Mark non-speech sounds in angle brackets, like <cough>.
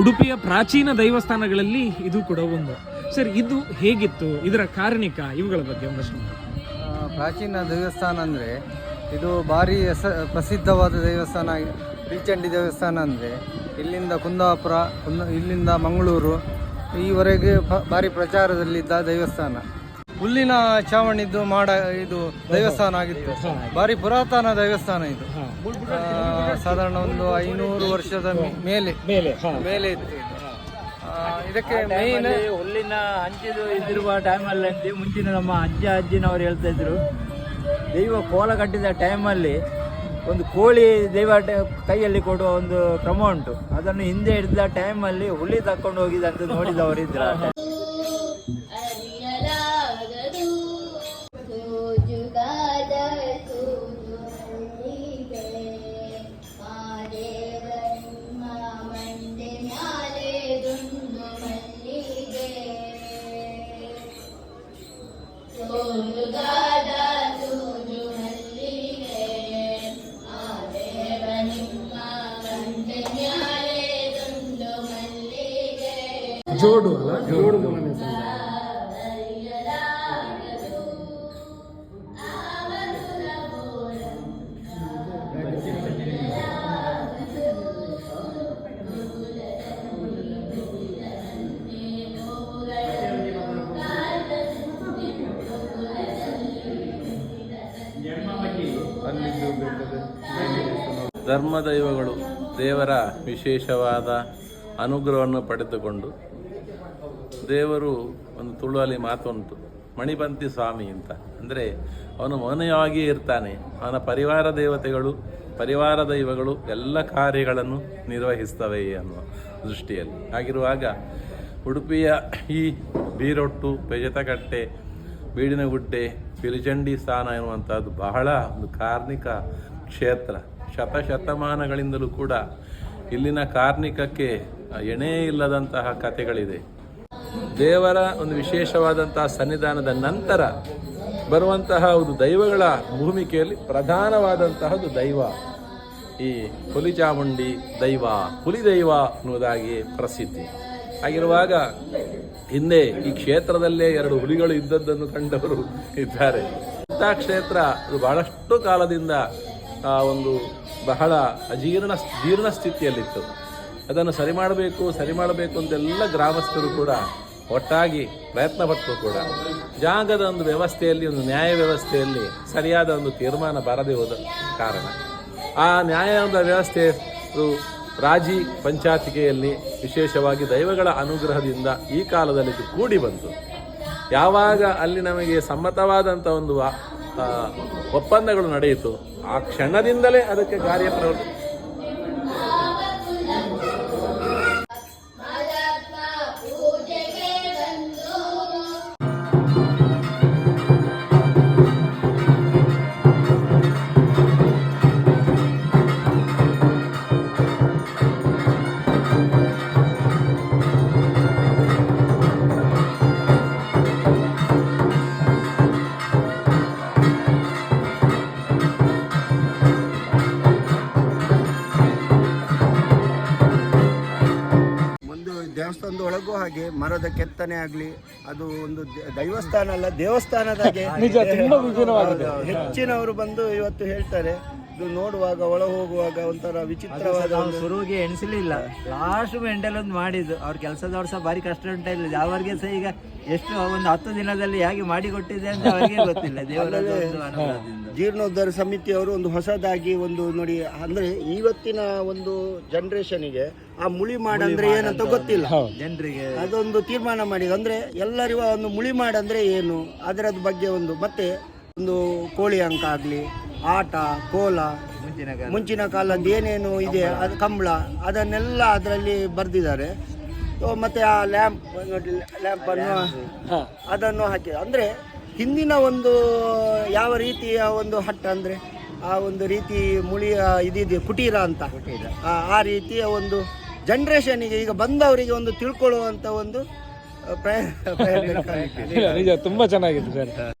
ಉಡುಪಿಯ ಪ್ರಾಚೀನ ದೈವಸ್ಥಾನಗಳಲ್ಲಿ ಇದು ಕೂಡ ಒಂದು. ಸರ್ ಇದು ಹೇಗಿತ್ತು? ಇದರ ಕಾರಣಿಕ ಇವುಗಳ ಬಗ್ಗೆ ಒಂದಷ್ಟು ಪ್ರಾಚೀನ ದೇವಸ್ಥಾನ ಅಂದರೆ ಇದು ಭಾರಿ ಹೆಸ ಪ್ರಸಿದ್ಧವಾದ ದೇವಸ್ಥಾನ ಬಿಲ್ಚಂಡಿ ದೇವಸ್ಥಾನ ಅಂದರೆ ಇಲ್ಲಿಂದ ಕುಂದಾಪುರ ಕುಂದ ಇಲ್ಲಿಂದ ಮಂಗಳೂರು ಈವರೆಗೆ ಭಾರಿ ಪ್ರಚಾರದಲ್ಲಿದ್ದ ದೇವಸ್ಥಾನ. ಹುಲ್ಲಿನ ಚಾವಣಿದ್ದು ಮಾಡ ಇದು ದೇವಸ್ಥಾನ ಆಗಿತ್ತು. ಭಾರಿ ಪುರಾತನ ದೇವಸ್ಥಾನ ಇದು. ಸಾಧಾರಣ ಒಂದು ಐನೂರು ವರ್ಷದ ಮೇ- ಮೇಲೆ ಮೇಲೆ ಹಾ. ಮೇಲೆ ಇತ್ತು ಇದು. ಆ, ಇದಕ್ಕೆ ಮೇನ್ ಹುಲ್ಲಿನ ಹಂಚಿದು ಇದಿರುವ ಟೈಮಲ್ಲಿ ಅಂತ ಮುಂಚಿನ ನಮ್ಮ ಅಜ್ಜ ಅಜ್ಜಿನವರು ಹೇಳ್ತಾ ಇದ್ರು ದೈವ ಕೋಲ ಕಟ್ಟಿದ ಟೈಮಲ್ಲಿ ಒಂದು ಕೋಳಿ ದೈವ ಟ- ಕೈಯಲ್ಲಿ ಕೊಡುವ ಒಂದು ಕ್ರಮ ಉಂಟು ಅದನ್ನು ಹಿಂದೆ ಹಿಡಿದ ಟೈಮಲ್ಲಿ ಹುಲಿ ತಕೊಂಡು ಹೋಗಿದಂತ ನೋಡಿದವರಿದ್ರು ಆ time. ಜೋಡು ಅಲ್ಲ ಜೋಡು ಮೂಲನೇ ಧರ್ಮದೈವಗಳು ದೇವರ ವಿಶೇಷವಾದ ಅನುಗ್ರಹವನ್ನು ಪಡೆದುಕೊಂಡು ದೇವರು ಒಂದು ತುಳುವಲ್ಲಿ ಮಾತುಂಟು ಮಣಿಪಂತಿ ಸ್ವಾಮಿ ಅಂತ. ಅಂದರೆ ಅವನು ಮೌನವಾಗಿಯೇ ಇರ್ತಾನೆ. ಅವನ ಪರಿವಾರ ದೇವತೆಗಳು, ಪರಿವಾರ ದೈವಗಳು ಎಲ್ಲ ಕಾರ್ಯಗಳನ್ನು ನಿರ್ವಹಿಸ್ತವೆ ಅನ್ನುವ ದೃಷ್ಟಿಯಲ್ಲಿ. ಹಾಗಿರುವಾಗ ಉಡುಪಿಯ ಈ ಬೀರೊಟ್ಟು, ಪೆಜತಕಟ್ಟೆ ಬೀಡಿನಗುಡ್ಡೆ ಪಿಲಿಚಂಡಿ ಸ್ಥಾನ ಎನ್ನುವಂಥದ್ದು ಬಹಳ ಒಂದು ಕಾರ್ಮಿಕ ಕ್ಷೇತ್ರ ಶತಶತಮಾನಗಳಿಂದಲೂ ಕೂಡ ಇಲ್ಲಿನ ಕಾರ್ಮಿಕಕ್ಕೆ ಎಣೇ ಇಲ್ಲದಂತಹ ಕಥೆಗಳಿದೆ. ದೇವರ ಒಂದು ವಿಶೇಷವಾದಂತಹ ಸನ್ನಿಧಾನದ ನಂತರ ಬರುವಂತಹ ಒಂದು ದೈವಗಳ ಭೂಮಿಕೆಯಲ್ಲಿ ಪ್ರಧಾನವಾದಂತಹದ್ದು ದೈವ. ಈ ಹುಲಿ ಚಾಮುಂಡಿ ದೈವ, ಹುಲಿ ದೈವ ಅನ್ನುವುದಾಗಿ ಪ್ರಸಿದ್ಧಿ. ಆಗಿರುವಾಗ ಹಿಂದೆ ಈ ಕ್ಷೇತ್ರದಲ್ಲೇ ಎರಡು ಹುಲಿಗಳು ಇದ್ದದ್ದನ್ನು ಕಂಡವರು ಇದ್ದಾರೆ. ಇಂಥ ಕ್ಷೇತ್ರ ಬಹಳಷ್ಟು ಕಾಲದಿಂದ ಒಂದು ಬಹಳ ಅಜೀರ್ಣ ಜೀರ್ಣ ಸ್ಥಿತಿಯಲ್ಲಿತ್ತು. ಅದನ್ನು ಸರಿ ಮಾಡಬೇಕು ಸರಿ ಮಾಡಬೇಕು ಅಂತೆಲ್ಲ ಗ್ರಾಮಸ್ಥರು ಕೂಡ ಒಟ್ಟಾಗಿ ಪ್ರಯತ್ನ ಪಟ್ಟರು ಕೂಡ. ಜಾಗದ ಒಂದು ವ್ಯವಸ್ಥೆಯಲ್ಲಿ ಒಂದು ನ್ಯಾಯ ವ್ಯವಸ್ಥೆಯಲ್ಲಿ ಸರಿಯಾದ ಒಂದು ತೀರ್ಮಾನ ಬರದೇ ಹೋದ ಕಾರಣ. ಆ ನ್ಯಾಯಾಂಗ ವ್ಯವಸ್ಥೆ ರಾಜಿ ಪಂಚಾತಿಕೆಯಲ್ಲಿ ವಿಶೇಷವಾಗಿ ದೈವಗಳ ಅನುಗ್ರಹದಿಂದ ಈ ಕಾಲದಲ್ಲಿ ಕೂಡಿ ಬಂತು. ಯಾವಾಗ ಅಲ್ಲಿ ನಮಗೆ ಸಮ್ಮತವಾದಂಥ ಒಂದು ಆ, ಆ, ಒಪ್ಪಂದಗಳು ನಡೆಯಿತು. ಆ ಕ್ಷಣದಿಂದಲೇ ಅದಕ್ಕೆ ಕಾರ್ಯಪ್ರವೃತ್ತಿ ದೇವಸ್ಥಾನದ ಒಳಗೂ ಹಾಗೆ ಮರದ ಕೆತ್ತನೆ ಆಗ್ಲಿ ಅದು ಒಂದು ದೈವಸ್ಥಾನ ಅಲ್ಲ ದೇವಸ್ಥಾನದಾಗೆ. ಹೌದು, ಹೌದು. ಹೆಚ್ಚಿನವರು ಬಂದು ಇವತ್ತು ಹೇಳ್ತಾರೆ ಇದು ನೋಡುವಾಗ ಒಳ ಹೋಗುವಾಗ ಒಂಥರ ವಿಚಿತ್ರವಾದ ನಾವು ಒಂದು ಶುರುವಿಗೆ ಎಣಿಸಲಿಲ್ಲ. ಲಾಸ್ಟ್ ಒಂದು ಮಾಡಿದ್ದು. ಅವ್ರ ಕೆಲಸದವ್ರು ಸಹ ಭಾರಿ ಕಷ್ಟ ಉಂಟಾ ಇಲ್ಲ? ಅವರಿಗೆ ಸಹ ಈಗ ಎಷ್ಟು ಒಂದು ಹತ್ತು ದಿನದಲ್ಲಿ ಹೇಗೆ ಮಾಡಿಕೊಟ್ಟಿದೆ ಅಂತ ಅವರಿಗೆ ಗೊತ್ತಿಲ್ಲ. ದೇವರ ಒಂದು ಅನುಗ್ರಹದಿಂದ. ಜೀರ್ಣೋದ್ಧಾರ ಸಮಿತಿಯವರು ಒಂದು ಹೊಸದಾಗಿ ಒಂದು ನೋಡಿ ಅಂದ್ರೆ ಇವತ್ತಿನ ಒಂದು ಜನರೇಷನ್ಗೆ ಆ ಮುಳಿ ಮಾಡಂದ್ರೆ ಏನಂತ ಗೊತ್ತಿಲ್ಲ. ಜನರಿಗೆ ಅದೊಂದು ತೀರ್ಮಾನ ಮಾಡಿದ ಅಂದ್ರೆ ಎಲ್ಲರಿಗೂ ಒಂದು ಮುಳಿ ಮಾಡಂದ್ರೆ ಏನು? ಅದರದ ಬಗ್ಗೆ ಒಂದು ಮತ್ತೆ ಒಂದು ಕೋಳಿ ಅಂಕ ಆಗ್ಲಿ ಆಟ ಕೋಲ ಮುಂಚಿನ ಕಾಲ ಮುಂಚಿನ ಕಾಲದ್ದು ಏನೇನು ಇದೆ ಅದು ಕಂಬಳ ಅದನ್ನೆಲ್ಲ ಅದರಲ್ಲಿ ಬರೆದಿದ್ದಾರೆ. ಮತ್ತೆ ಆ ಲ್ಯಾಂಪ್ ನೋಡಿ ಲ್ಯಾಂಪ್ ಅನ್ನು ಅದನ್ನು ಹಾಕಿ ಅಂದ್ರೆ ಹಿಂದಿನ ಒಂದು ಯಾವ ರೀತಿಯ ಒಂದು ಹಟ್ಟ ಅಂದ್ರೆ ಆ ಒಂದು ರೀತಿ ಮುಳಿಯ ಇದಿದೆ ಕುಟೀರ ಅಂತ. ಆ ರೀತಿಯ ಒಂದು ಜನ್ರೇಷನ್ಗೆ ಈಗ ಬಂದವರಿಗೆ ಒಂದು ತಿಳ್ಕೊಳ್ಳುವಂಥ ಒಂದು <laughs> ಕಾಣ್ಲಿಕ್ಕೆ. ನಿಜ ತುಂಬಾ ಚೆನ್ನಾಗಿದೆ